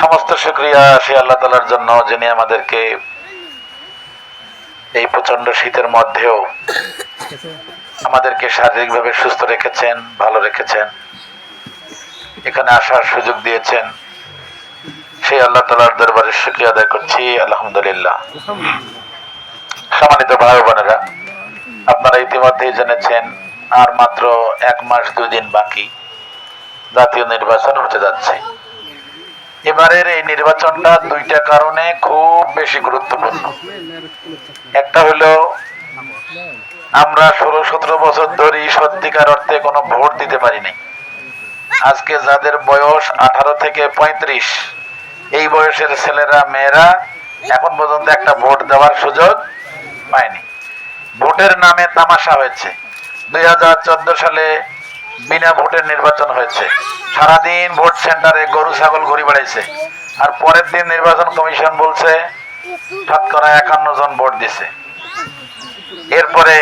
সমস্ত শুক্রিয়া সে আল্লাহ তালার জন্য, যিনি আমাদেরকে এই প্রচণ্ড শীতের মধ্যেও আমাদেরকে শারীরিকভাবে সুস্থ রেখেছেন, ভালো রেখেছেন, এখানে আসার সুযোগ দিয়েছেন। সেই আল্লাহ তালার দরবারে শুক্রিয়া আদায় করছি, আলহামদুলিল্লাহ। সম্মানিত ভাই বোনেরা, আপনারা ইতিমধ্যেই জেনেছেন, আর মাত্র এক মাস দুই দিন বাকি, জাতীয় নির্বাচন হতে যাচ্ছে। এবারের এই নির্বাচনটা দুইটা কারণে খুব বেশি গুরুত্বপূর্ণ। একটা হলো, আমরা ষোলো সতেরো বছর ধরে সত্যিকার অর্থে কোনো ভোট দিতে পারিনি আজকে যাদের বয়স আঠারো থেকে পঁয়ত্রিশ, এই বয়সের ছেলেরা, মেয়েরা এখন পর্যন্ত একটা ভোট দেওয়ার সুযোগ পায়নি। ভোটের নামে তামাশা হয়েছে। দুই হাজার চোদ্দ সালে বিনা ভোটের নির্বাচন হয়েছে। সারাদিন ভোট সেন্টারে গরু, ছাগল ঘুরি বেড়াইছে। আর পরের দিন নির্বাচন কমিশন বলছে, শতকরা একান্ন জন ভোট দিছে। এরপরে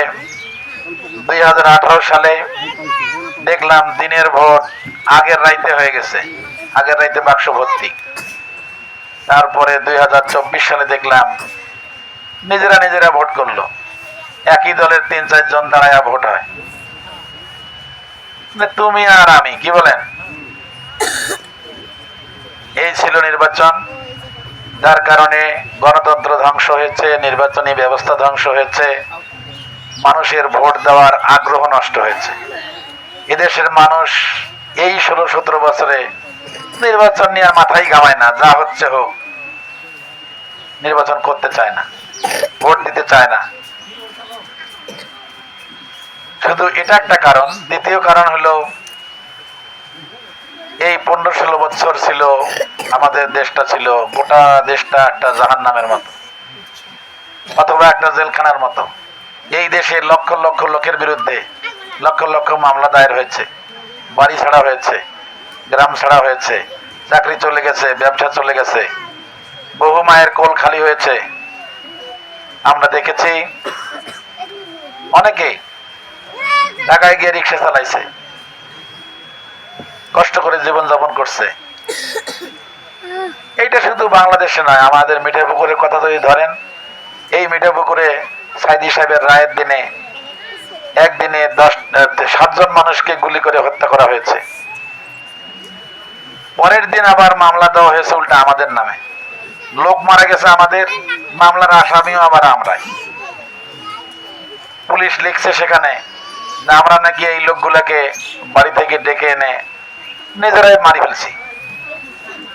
দুই হাজার আঠারো সালে দেখলাম দিনের ভোট আগের রাইতে হয়ে গেছে। আগের রাইতে বাক্স ভর্তি। তারপরে দুই হাজার চব্বিশ সালে দেখলাম নিজেরা নিজেরা ভোট করল। একই দলের তিন চারজন দাঁড়ায়া ভোট হয়। তুমি আর আমি, কি বলেন? এই ছিল নির্বাচন, যার কারণে গণতন্ত্র ধ্বংস হয়েছে, নির্বাচনী ব্যবস্থা ধ্বংস হয়েছে, মানুষের ভোট দেওয়ার আগ্রহ নষ্ট হয়েছে। এদেশের মানুষ এই ষোলো সতেরো বছরে নির্বাচন নিয়ে মাথায় ঘামায় না, যা হচ্ছে হোক, নির্বাচন করতে চায় না, ভোট দিতে চায় না। শুধু এটা একটা কারণ। দ্বিতীয় কারণ হলো, এই পনেরো ষোলো বছর ছিল, আমাদের দেশটা ছিল গোটা দেশটা একটা জাহান নামের মতো অথবা একটা জেলখানার মতো। এই দেশে লক্ষ লক্ষ লোকের বিরুদ্ধে লক্ষ লক্ষ মামলা দায়ের হয়েছে, বাড়ি ছাড়া হয়েছে, গ্রাম ছাড়া হয়েছে, চাকরি চলে গেছে, ব্যবসা চলে গেছে, বহু মায়ের কোল খালি হয়েছে। আমরা দেখেছি, অনেকেই ঢাকায় গিয়ে রিক্সা চালাইছে। কষ্ট করে জীবন যাপন করছে। এইটা শুধু বাংলাদেশে নয়, আমাদের মিঠাপুকুরের কথা যদি ধরেন, এই মিঠাপুকুরে সাইদি সাহেবের রায়ের দিনে একদিনে দশ, সাতজন মানুষকে গুলি করে হত্যা করা হয়েছে। পরের দিন আবার মামলা দেওয়া হয়েছে উল্টা আমাদের নামে। লোক মারা গেছে আমাদের, মামলার আসামিও আবার আমরাই। পুলিশ লিখছে সেখানে যে আমরা নাকি এই লোকগুলাকে বাড়ি থেকে ডেকে এনে নিজেরাই মারি ফেলছি।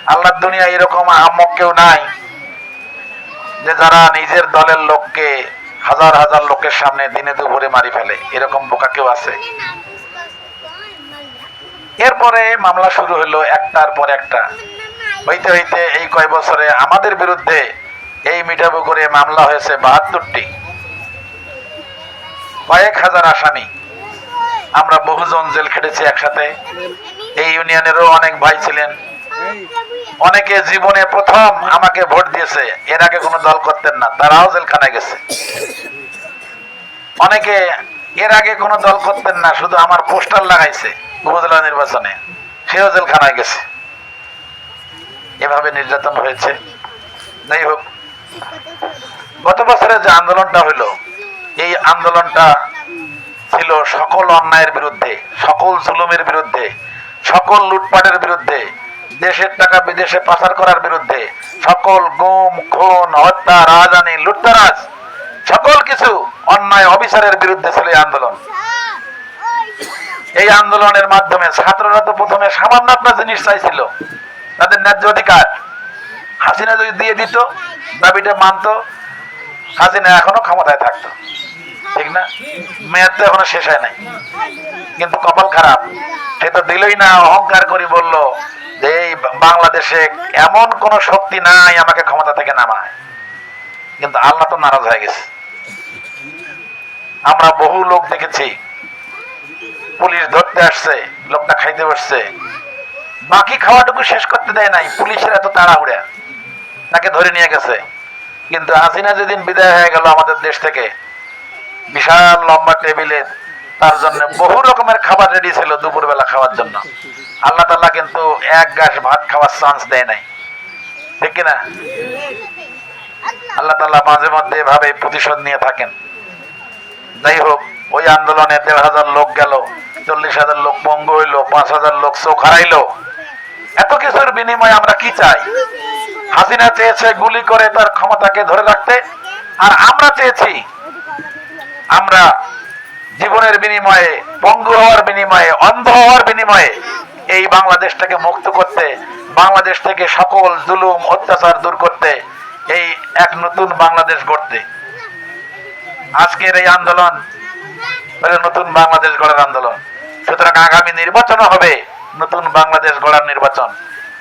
আল্লাহর দুনিয়া এরকম আহম্মক কেউ নাই যে যারা নিজের দলের লোককে, হাজার হাজার লোকের সামনে দিনে দুপুরে মারি ফেলে। এরকম বোকা কেউ আছে? এরপরে মামলা শুরু হলো একটার পর একটা। হইতে হইতে এই কয় বছরে আমাদের বিরুদ্ধে এই মিঠাবু করে মামলা হয়েছে বাহাত্তরটি। কয়েক হাজার আসামি। আমরা বহুজন জেল খেটেছি একসাথে। এই ইউনিয়নেরও অনেক ভাই ছিলেন। অনেকে জীবনে প্রথম আমাকে ভোট দিয়েছে। এর আগে কোনো দল করতেন না, তারাও জেলখানায় গেছে। অনেকে এর আগে কোনো দল করতেন না, শুধু আমার পোস্টার লাগাইছে উপজেলা নির্বাচনে, সেও জেলখানায় গেছে। এভাবে নির্যাতন হয়েছে। যাই হোক, গত বছরে যে আন্দোলনটা হলো, এই আন্দোলনটা ছিল সকল অন্যায়ের বিরুদ্ধে, সকল জুলুমের বিরুদ্ধে, সকল লুটপাটের বিরুদ্ধে, দেশের টাকা বিদেশে পাচার করার বিরুদ্ধে, সকল গুম, খুন, হত্যা রাজধানী লুটতারাজ, সকল কিছু অন্যায় অবিচারের বিরুদ্ধে ছিল এই আন্দোলন। এই আন্দোলনের মাধ্যমে ছাত্ররা তো প্রথমে সামান্য একটা জিনিস চাইছিল, তাদের ন্যায্য অধিকার। হাসিনা যদি দিয়ে দিত, দাবিটা মানতো, হাসিনা এখনও ক্ষমতায় থাকতো। ঠিক না? মেয়াদ তো এখনও শেষ হয় নাই। কিন্তু কপাল খারাপ। সে তো দিলই না, অহংকার করে বলল, যে এই বাংলাদেশে এমন কোন শক্তি নাই, আমাকে ক্ষমতা থেকে নামায়। কিন্তু আল্লাহ তো নারাজ হয়ে গেছে। আমরা বহু লোক দেখেছি, পুলিশ ধরতে আসছে, লোকটা খাইতে বসছে। বাকি খাওয়াটুকু শেষ করতে দেয় নাই, পুলিশের এত তাড়াহুড়া। তাকে ধরে নিয়ে গেছে। কিন্তু হাসিনা যেদিন বিদায় হয়ে গেল আমাদের দেশ থেকে বিশাল লম্বা টেবিলে তার জন্য বহু রকমের খাবার রেডি ছিল দুপুরবেলা খাওয়ার জন্য। আল্লাহ তাল্লাহ কিন্তু এক গাছ ভাত খাওয়ার চান্স দেয় নাই। ঠিক কিনা? আল্লাহ তাল্লাহ মাঝে মধ্যে এভাবে প্রতিশোধ নিয়ে থাকেন। যাই হোক, ওই আন্দোলনে দেড় হাজার লোক গেল, চল্লিশ হাজার লোক পঙ্গু হইল, পাঁচ হাজার লোক চোখ হারাইলো। এত কিছুর বিনিময়ে আমরা কি চাই? হাসিনা চেয়েছে গুলি করে তার ক্ষমতাকে ধরে রাখতে, আর আমরা চেয়েছি আমরা জীবনের বিনিময়ে পঙ্গু হওয়ার বিনিময়ে, অন্ধ হওয়ার বিনিময়ে এই বাংলাদেশটাকে মুক্ত করতে, বাংলাদেশ থেকে সকল জুলুম, অত্যাচার দূর করতে এই এক নতুন বাংলাদেশ গড়তে। আজকের এই আন্দোলন নতুন বাংলাদেশ গড়ার আন্দোলন। সুতরাং আগামী নির্বাচন হবে নতুন বাংলাদেশ গড়ার নির্বাচন।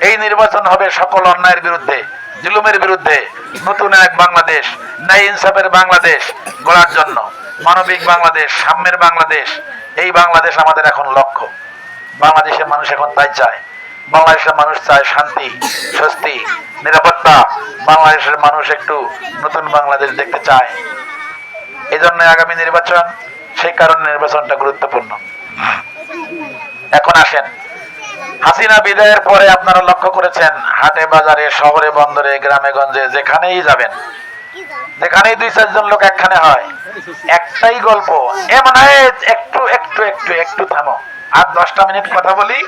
এই নির্বাচন হবে সকল অন্যায়ের বিরুদ্ধে, জুলুমের বিরুদ্ধে নতুন এক বাংলাদেশ, ন্যায় ইনসাফের বাংলাদেশ গড়ার জন্য। মানবিক বাংলাদেশ, সাম্যের বাংলাদেশ, এই বাংলাদেশ আমাদের এখন লক্ষ্য। বাংলাদেশের মানুষ এখন তাই চায়। বাংলাদেশের মানুষ চায় শান্তি, স্বস্তি, নিরাপত্তা। বাংলাদেশের মানুষ একটু নতুন বাংলাদেশ দেখতে চায়। এই জন্য আগামী নির্বাচন, সেই কারণে নির্বাচনটা গুরুত্বপূর্ণ। এখন আসেন। হাসিনা বিদায়ের পরে আপনারা লক্ষ্য করেছেন, হাটে, বাজারে, শহরে, বন্দরে, গ্রামে, গঞ্জে, যেখানেই যাবেন যেখানেই দুই চারজন লোক একখানে হয়। একটাই গল্প। এ মানে একটু একটু একটু একটু থামো। আর দশটা মিনিট কথা বলি,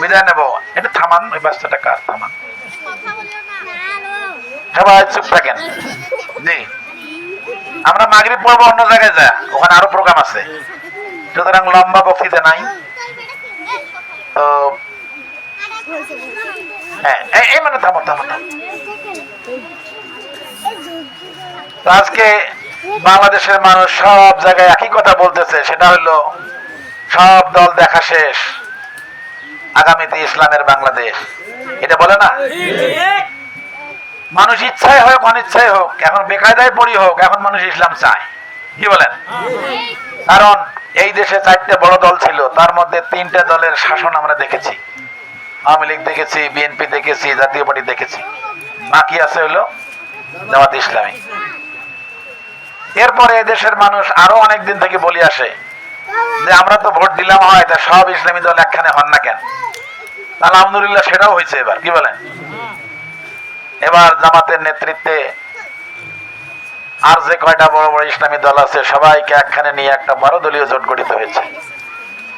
বিদায় নেব। একটু থামান, ওই বাচ্চাটা কার থামান? সবাই চুপ থাকেন। জি। আমরা মাগরিব পড়ব অন্য জায়গায় যা ওখানে আরও প্রোগ্রাম আছে। সুতরাং লম্বা বক্তৃতা নাই। তো হ্যাঁ এই মানে থামো থামো থামো। আজকে বাংলাদেশের মানুষ সব জায়গায় একই কথা বলতেছে, সেটা হলো সব দল দেখা শেষ, আগামীতে ইসলামের বাংলাদেশ। এটা বলে না? মানুষ ইচ্ছায় হোক, অনিচ্ছায় হোক, এখন বেকায়দায় পড়ি হোক, এখন মানুষ ইসলাম চায়। কি বলেন? কারণ এই দেশে চারটে বড় দল ছিল, তার মধ্যে তিনটে দলের শাসন আমরা দেখেছি। আওয়ামী লীগ দেখেছি, বিএনপি দেখেছি, জাতীয় পার্টি দেখেছি। বাকি আছে হলো জামাত ইসলামী। এরপরে দেশের মানুষ আরও অনেক দিন থেকে বলি আসে যে, আমরা তো ভোট দিলাম, হয়, তা সব ইসলামী দল একখানে হন না কেন? আলহামদুলিল্লাহ সেটাও হয়েছে এবার, কি বলেন? এবার জামাতের নেতৃত্বে আর যে কয়টা বড় বড় ইসলামী দল আছে, সবাইকে একখানে নিয়ে একটা বারো দলীয় জোট গঠিত হয়েছে।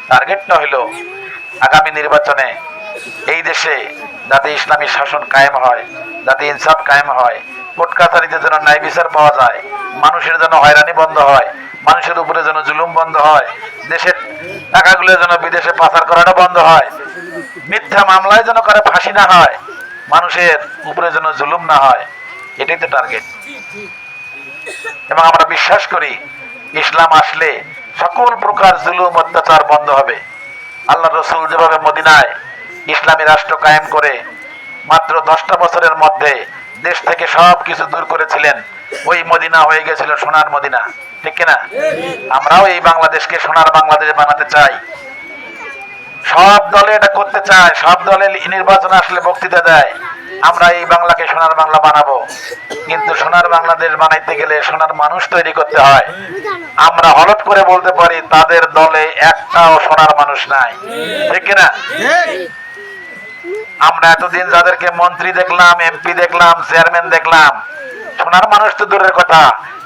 টার্গেটটা হলো, আগামী নির্বাচনে এই দেশে যাতে ইসলামী শাসন কায়েম হয়, যাতে ইনসাফ কায়েম হয় কোর্ট কাছারিতে যেন ন্যায় বিচার পাওয়া যায়। মানুষের যেন হয়রানি বন্ধ হয়। মানুষের উপরে যেন জুলুম বন্ধ হয়। দেশের টাকাগুলো যেন বিদেশে পাচার করাটা বন্ধ হয়। মিথ্যা মামলায় যেন কারও ফাঁসি না হয়। মানুষের উপরে যেন জুলুম না হয়। এটাই তো টার্গেট এবং আমরা বিশ্বাস করি, ইসলাম আসলে সকল প্রকার জুলুম, অত্যাচার বন্ধ হবে। আল্লাহ রসুল যেভাবে মদিনায় ইসলামী রাষ্ট্র কায়েম করে মাত্র দশটা বছরের মধ্যে দেশ থেকে সব কিছু দূর করেছিলেন। ওই মদিনা হয়ে গেছিল সোনার মদিনা, ঠিক কিনা? আমরাও এই বাংলাদেশকে সোনার বাংলাদেশ বানাতে চাই। সব দলে এটা করতে চায়, সব দলে নির্বাচন আসলে বক্তৃতা দেয়। আমরা এই বাংলাকে সোনার বাংলা বানাবো। কিন্তু সোনার বাংলাদেশ বানাইতে গেলে সোনার মানুষ তৈরি করতে হয়। আমরা হলট করে বলতে পারি, তাদের দলে একটাও সোনার মানুষ নাই। ঠিক কিনা? আমরা এতদিন যাদেরকে মন্ত্রী দেখলাম এমপি দেখলাম চেয়ারম্যান দেখলাম, সোনার মানুষ তো দূরের কথা।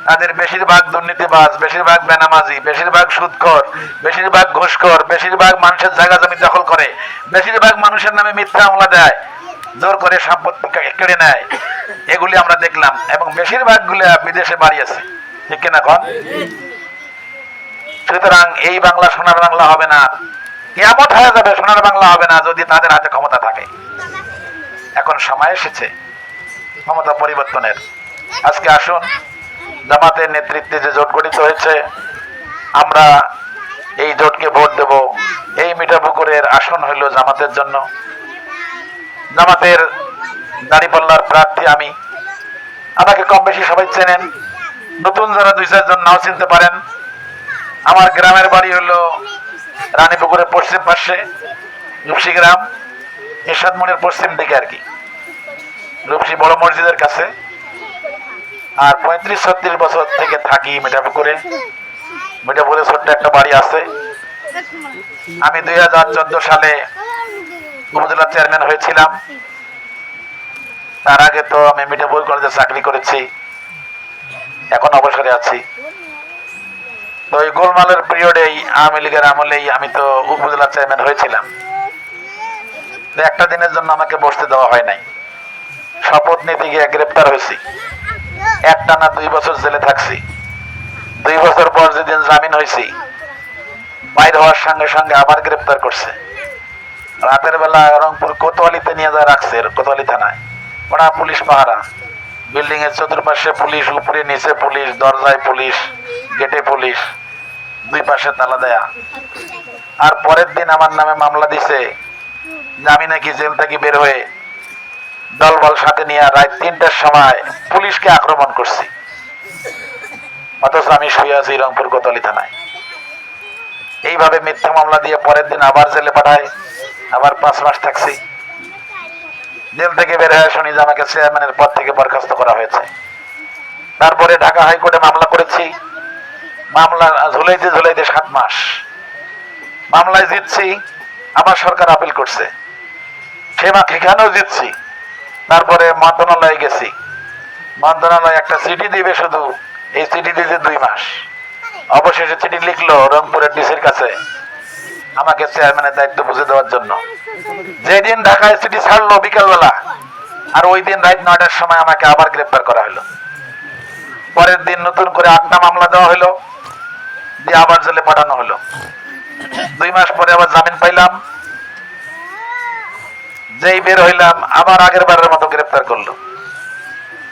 তাদের বেশিরভাগ দুর্নীতিবাজ, বেশিরভাগ বেনামাজি, বেশিরভাগ সুদখোর, বেশিরভাগ ঘুষখোর, বেশিরভাগ মানুষের জায়গা জমি দখল করে, বেশিরভাগ মানুষের নামে মিথ্যা হামলা দেয়, জোর করে সম্পত্তি কেড়ে নেয়। এগুলি আমরা দেখলাম এবং বেশিরভাগগুলো বিদেশে বাড়িয়েছে ঠিক কিনা কন? সুতরাং এই বাংলা সোনার বাংলা হবে না। কেমন হয়ে যাবে, সোনার বাংলা হবে না যদি তাদের হাতে ক্ষমতা থাকে। এখন সময় এসেছে। ক্ষমতা পরিবর্তনের। আজকে আসুন, জামাতের নেতৃত্বে যে জোট গঠিত হয়েছে, আমরা এই জোটকে ভোট দেব। এই মিঠাপুকুরের আসন হইল জামাতের জন্য। জামাতের দাঁড়িপাল্লার প্রার্থী আমি। আমাকে কম বেশি সবাই চেনেন। নতুন যারা দুই চারজন নাও চিনতে পারেন। আমার গ্রামের বাড়ি হলো রানীপুকুরের পশ্চিম পাশে রূপসী গ্রাম এরশাদমনের পশ্চিম দিকে আর কি। রূপসী বড় মসজিদের কাছে। আর পঁয়ত্রিশ, ছত্রিশ বছর থেকে থাকি মিঠাপুকুরে। মিঠাপুরে ছোট্ট একটা বাড়ি আছে। আমি দুই হাজার চোদ্দ সালে উপজেলা চেয়ারম্যান হয়েছিলাম। তার আগে তো আমি মিঠাপুর কলেজে চাকরি করেছি। এখন অবসরে আছি। তো এই গোলমালের পিরিয়ডেই আওয়ামী লীগের আমলেই আমি তো উপজেলা চেয়ারম্যান হয়েছিলাম। একটা দিনের জন্য আমাকে বসতে দেওয়া হয় নাই। শপথ নিতে গিয়ে গ্রেপ্তার হয়েছি। একটা না দুই বছর জেলে থাকছি। দুই বছর পর যেদিন জামিন হয়েছি, বাইর হওয়ার সঙ্গে সঙ্গে আবার গ্রেপ্তার করছে। রাতের বেলা রংপুর কোতোয়ালিতে নিয়ে যা রাখছে, কোতোয়ালি থানায়। ওরা পুলিশ পাহারা। বিল্ডিং এর চতুর্পাশে পুলিশ, উপরে নিচে পুলিশ, দরজায় পুলিশ, গেটে পুলিশ, দুই পাশে তালা দেয়া। আর পরের দিন আমার নামে মামলা দিছে আমি নাকি জেল থেকে বের হয়ে দলবল সাথে নিয়ে রাত তিনটার সময় পুলিশকে আক্রমণ করছি। অথচ আমি শুয়ে আছি রংপুর কোতোয়ালি থানায়। এইভাবে মিথ্যা মামলা দিয়ে পরের দিন আবার জেলে পাঠায় আবার পাঁচ মাস থাকছি। জেল থেকে বের হয়ে শুনি যে আমাকে চেয়ারম্যানের পদ থেকে বরখাস্ত করা হয়েছে। তারপরে ঢাকা হাইকোর্টে মামলা করেছি। মামলা ঝুলাইতে ঝুলাইতে সাত মাস। মামলায় জিতছি, আবার সরকার আপিল করছে। সেবা সেখানেও জিতছি তারপরে মন্ত্রণালয়ে গেছি। মন্ত্রণালয় একটা চিঠি দিবে শুধু। এই চিঠি দিতে দুই মাস। অবশেষে চিঠি লিখলো রংপুরের ডিসির কাছে। আমাকে চেয়ারম্যানের দায়িত্ব বুঝে দেওয়ার জন্য। যেদিন ঢাকায় চিঠি ছাড়লো বিকালবেলা, আর ওই দিন রাত নয়টার সময় আমাকে আবার গ্রেপ্তার করা হলো। পরের দিন নতুন করে আটটা মামলা দেওয়া হলো, দিয়ে আবার জেলে পাঠানো হলো। দুই মাস পরে আবার জামিন পাইলাম। যেই বের হইলাম, আবার আগের বারের মতো গ্রেপ্তার করল।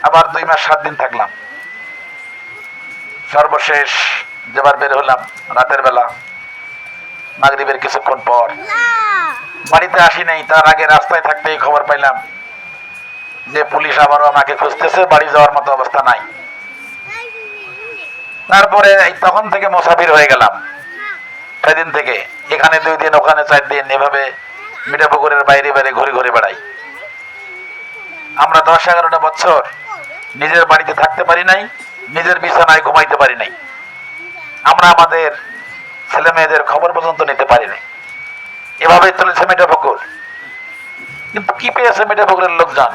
আবার দুই মাস, সাত দিন থাকলাম। সর্বশেষ যেবার বের হলাম, রাতের বেলা, মাগরিবের কিছুক্ষণ পর। বাড়িতে আসি নাই, তার আগে রাস্তায় থাকতেই খবর পাইলাম যে পুলিশ আবারও আমাকে খুঁজতেছে, বাড়ি যাওয়ার মতো অবস্থা নাই। তারপরে তখন থেকে মোসাফির হয়ে গেলাম। সেদিন থেকে, এখানে দুই দিন, ওখানে চার দিন, এভাবে মিঠাপুকুরের বাইরে বাইরে ঘুরে ঘুরে বেড়াই। আমরা দশ এগারোটা বছর নিজের বাড়িতে থাকতে পারি নাই, নিজের বিছানায় ঘুমাইতে পারি নাই। আমরা আমাদের ছেলে মেয়েদের খবর পর্যন্ত নিতে পারি নাই। এভাবেই চলেছে মিঠাপুকুর কিন্তু কি পেয়েছে মিঠাপুকুরের লোকজন?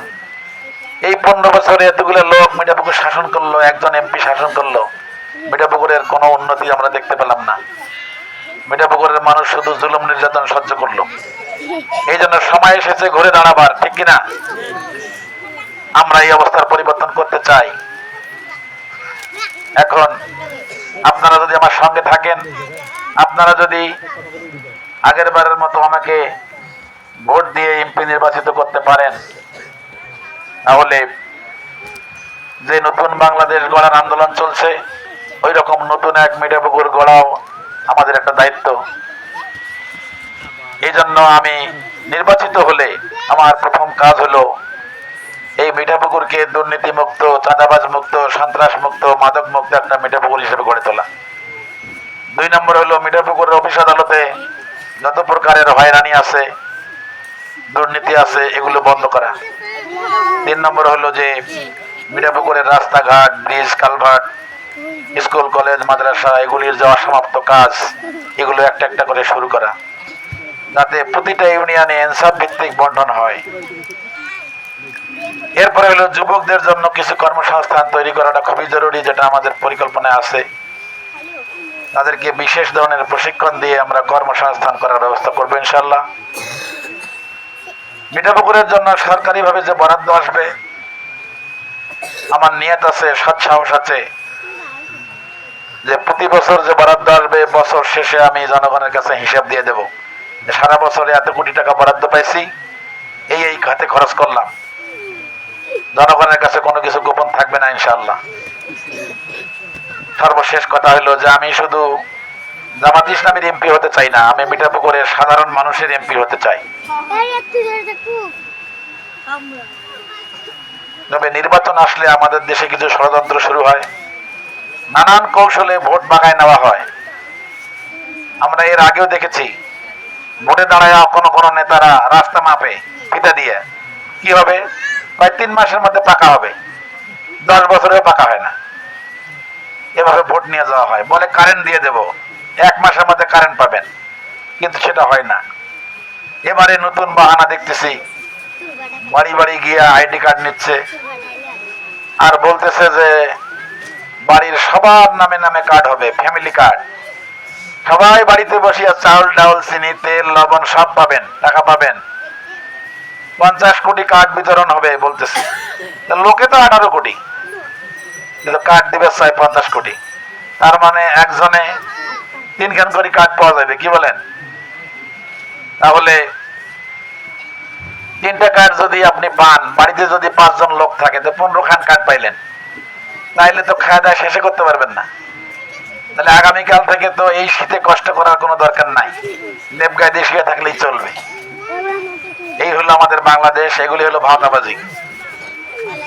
এই পনেরো বছরে এতগুলো লোক মিঠাপুকুর শাসন করল, একজন এমপি শাসন করল মিঠাপুকুরের কোনো উন্নতি আমরা দেখতে পেলাম না। মিঠাপুকুরের মানুষ শুধু জুলুম নির্যাতন সহ্য করল। এই জন্য সময় এসেছে ঘুরে দাঁড়াবার, ঠিক কিনা? আমরা এই অবস্থার পরিবর্তন করতে চাই। এখন আপনারা যদি আমার সঙ্গে থাকেন, আপনারা যদি আগের বারের মতো আমাকে ভোট দিয়ে এমপি নির্বাচিত করতে পারেন, তাহলে যে নতুন বাংলাদেশ গড়ার আন্দোলন চলছে ওই রকম নতুন এক মিঠাপুকুর গড়াও আমাদের একটা দায়িত্ব। এই জন্য আমি নির্বাচিত হলে আমার প্রথম কাজ হলো এই মিঠাপুকুরকে দুর্নীতি মুক্ত চাঁদাবাজ মুক্ত সন্ত্রাস মুক্ত মাদক মুক্ত একটা মিঠাপুকুর হিসেবে গড়ে তোলা। দুই নম্বর হলো মিঠাপুকুরের অফিস আদালতে যত প্রকারের হয়রানি আছে, দুর্নীতি আছে, এগুলো বন্ধ করা। তিন নম্বর হলো যে মিঠাপুকুরের রাস্তাঘাট, ব্রিজ, কালভার্ট, স্কুল, কলেজ, মাদ্রাসা, এগুলির যাওয়া সমাপ্ত কাজ, এগুলো একটা একটা করে শুরু করা। যাতে প্রতিটা ইউনিয়নে এনসাফ ভিত্তিক বন্টন হয়। এরপরে হলো যুবকদের জন্য কিছু কর্মসংস্থান তৈরি করাটা খুবই জরুরি, যেটা আমাদের পরিকল্পনায় আছে। তাদেরকে বিশেষ ধরনের প্রশিক্ষণ দিয়ে আমরা কর্মসংস্থান করার ব্যবস্থা করব ইনশাল্লাহ মিঠাপুকুরের জন্য সরকারিভাবে যে বরাদ্দ আসবে, আমার নিয়ত আছে, সৎ সাহস আছে। যে প্রতি বছর যে বরাদ্দ আসবে, বছর শেষে আমি জনগণের কাছে হিসাব দিয়ে দেব। যে সারা বছরে এত কোটি টাকা বরাদ্দ পাইছি, এই এই খাতে খরচ করলাম। জনগণের কাছে কোনো কিছু গোপন থাকবে না ইনশাল্লাহ সর্বশেষ কথা হলো যে, আমি শুধু জামাত ইসলামের এমপি হতে চাই না, আমি মিঠাপুকুরের সাধারণ মানুষের এমপি হতে চাই। তবে নির্বাচন আসলে আমাদের দেশে কিছু ষড়যন্ত্র শুরু হয়। নানান কৌশলে ভোট বাগায় নেওয়া হয়। আমরা এর আগেও দেখেছি ভোটে দাঁড়ায় কোনো কোনো নেতারা রাস্তা মাপে ফিতা দিয়ে। কি হবে? প্রায় তিন মাসের মধ্যে পাকা হবে। দশ বছরেও পাকা হয় না। এভাবে ভোট নিয়ে যাওয়া হয়। বলে কারেন্ট দিয়ে দেব। এক মাসের মধ্যে কারেন্ট পাবেন। কিন্তু সেটা হয় না। এবারে নতুন বাহানা দেখতেছি। বাড়ি বাড়ি গিয়ে আইডি কার্ড নিচ্ছে। আর বলতেছে যে বাড়ির সবার নামে নামে কার্ড হবে ফ্যামিলি কার্ড সবাই বাড়িতে বসিয়া চাউল, ডাউল, চিনি, তেল, লবণ সব পাবেন, টাকা পাবেন। পঞ্চাশ কোটি কার্ড বিতরণ হবে বলতেছে। লোকে তো আঠারো কোটি। কার্ড দিবে চাই পঞ্চাশ কোটি। তার মানে একজনে তিনখান করে কার্ড পাওয়া যাবে, কি বলেন? তাহলে তিনটা কার্ড যদি আপনি পান, বাড়িতে যদি পাঁচজন লোক থাকে, তো পনেরো খান কার্ড পাইলেন। তাইলে তো খাওয়া দাওয়া শেষে করতে পারবেন না। তাহলে আগামীকাল থেকে তো এই শীতে কষ্ট করার কোনো দরকার নাই। লেপ গায়ে দিয়ে থাকলেই চলবে। এই হলো আমাদের বাংলাদেশ, এগুলি হলো ভাওতাবাজি।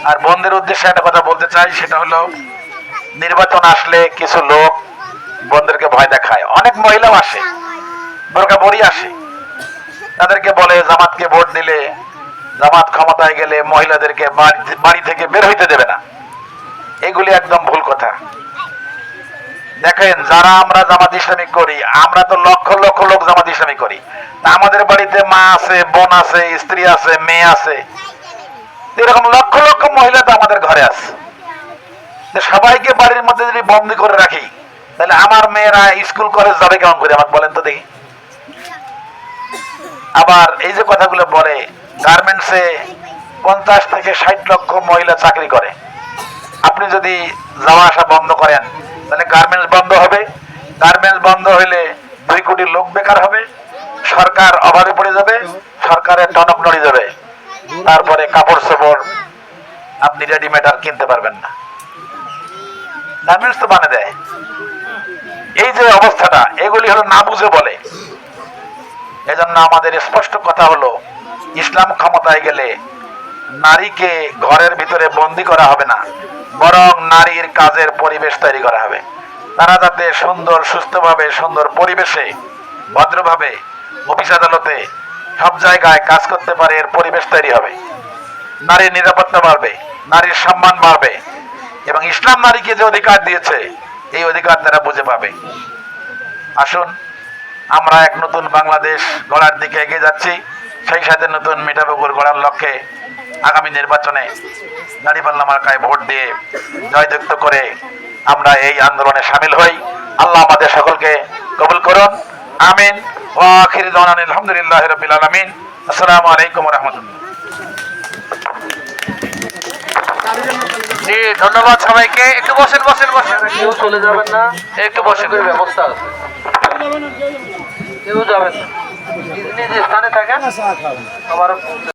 আর বন্ধের উদ্দেশ্যে একটা কথা বলতে চাই, সেটা হলো নির্বাচন আসলে কিছু লোক বন্ধেরকে ভয় দেখায়। অনেক মহিলাও আসে বোরকা বড়ি আসে। তাদেরকে বলে, জামাতকে ভোট দিলে জামাত ক্ষমতায় গেলে মহিলাদেরকে বাড়ি থেকে বের হইতে দেবে না। এগুলি একদম ভুল কথা। দেখেন, যারা আমরা জামাত ইসলামী করি, আমরা তো লক্ষ লক্ষ লোক জামাত ইসলামী করি। আমাদের বাড়িতে মা আছে, বোন আছে, স্ত্রী আছে, মেয়ে আছে। এরকম লক্ষ লক্ষ মহিলা তো আমাদের ঘরে আছে। সবাইকে বাড়ির মধ্যে যদি বন্দি করে রাখি, তাহলে আমার মেয়েরা স্কুল, কলেজ যাবে কেমন করে? আমাকে বলেন তো দেখি। আবার এই যে কথাগুলো বলে গার্মেন্টসে পঞ্চাশ থেকে ষাট লক্ষ মহিলা চাকরি করে। আপনি যদি যাওয়া আসা বন্ধ করেন তাহলে গার্মেন্টস বন্ধ হবে। গার্মেন্টস বন্ধ হইলে দুই কোটি লোক বেকার হবে। সরকার অভাবে পড়ে যাবে, সরকারের টনক নড়ে যাবে। তারপরে কাপড় চোপড় আপনি রেডিমেড আর কিনতে পারবেন না। গার্মেন্টস তো বানিয়ে দেয়। এই যে অবস্থাটা, এগুলি হলো না বুঝে বলে। এজন্য আমাদের স্পষ্ট কথা হলো, ইসলাম ক্ষমতায় গেলে নারীকে ঘরের ভিতরে বন্দি করা হবে না। বরং নারীর কাজের পরিবেশ তৈরি করা হবে। তারা যাতে সুন্দর, সুস্থভাবে, সুন্দর পরিবেশে, ভদ্রভাবে অফিস আদালতে সব জায়গায় কাজ করতে পারে, এর পরিবেশ তৈরি হবে। নারীর নিরাপত্তা বাড়বে, নারীর সম্মান বাড়বে এবং ইসলাম নারীকে যে অধিকার দিয়েছে, এই অধিকার তারা বুঝে পাবে। আসুন, আমরা এক নতুন বাংলাদেশ গড়ার দিকে এগিয়ে যাচ্ছি। সেই সাথে নতুন মিঠাপুকুর গড়ার লক্ষ্যে আগামী নির্বাচনে দাঁড়িপাল্লা মার্কায় ভোট দিয়ে জয়যুক্ত করে আমরা এই আন্দোলনে সামিল হই। আল্লাহ আমাদের সকলকে কবুল করুন। আমিন। ও আখির আলহামদুলিল্লাহ রবিল আলমিন। আসসালামু আলাইকুম রহমতুল্লাহ। জি ধন্যবাদ সবাইকে। একটু বসেন বসেন বসেন। কেউ চলে যাবেন না। একটু বসেন। বসে ব্যবস্থা আছে। কেউ যাবেন না। নিজ নিজ স্থানে থাকেন? আমার